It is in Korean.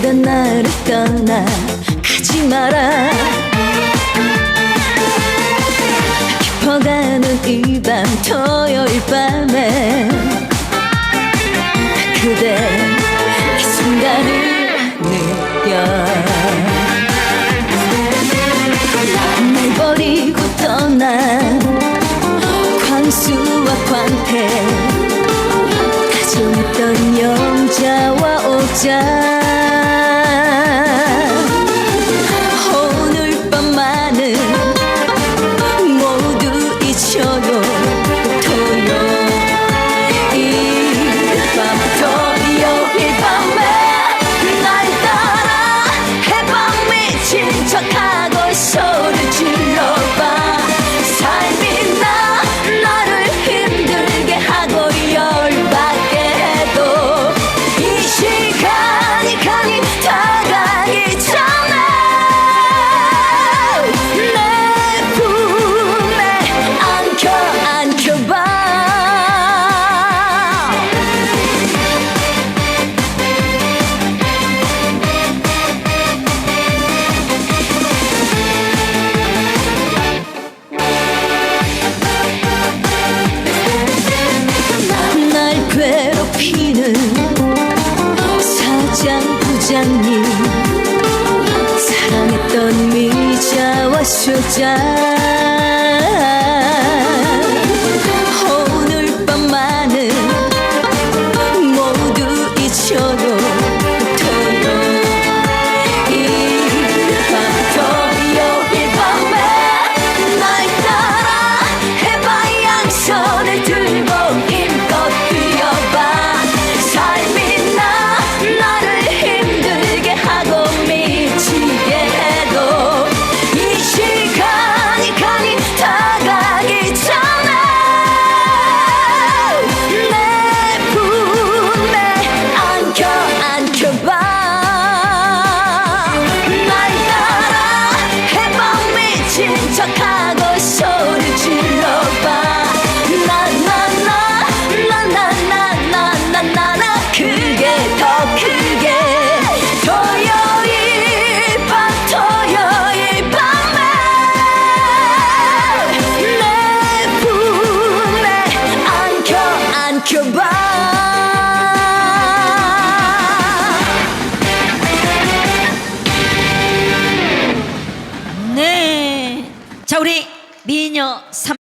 그대 나를 떠나 가지 마라. 깊어가는 이 밤 토요일 밤에 그대 이 순간을 느껴. 날 버리고 떠난 광수와 광태 가정했던 영자와 옥자. 求 있는 사장 부장님 사랑했던 미자와 쇼자 지켜봐. 네. 자 우리 미녀 삼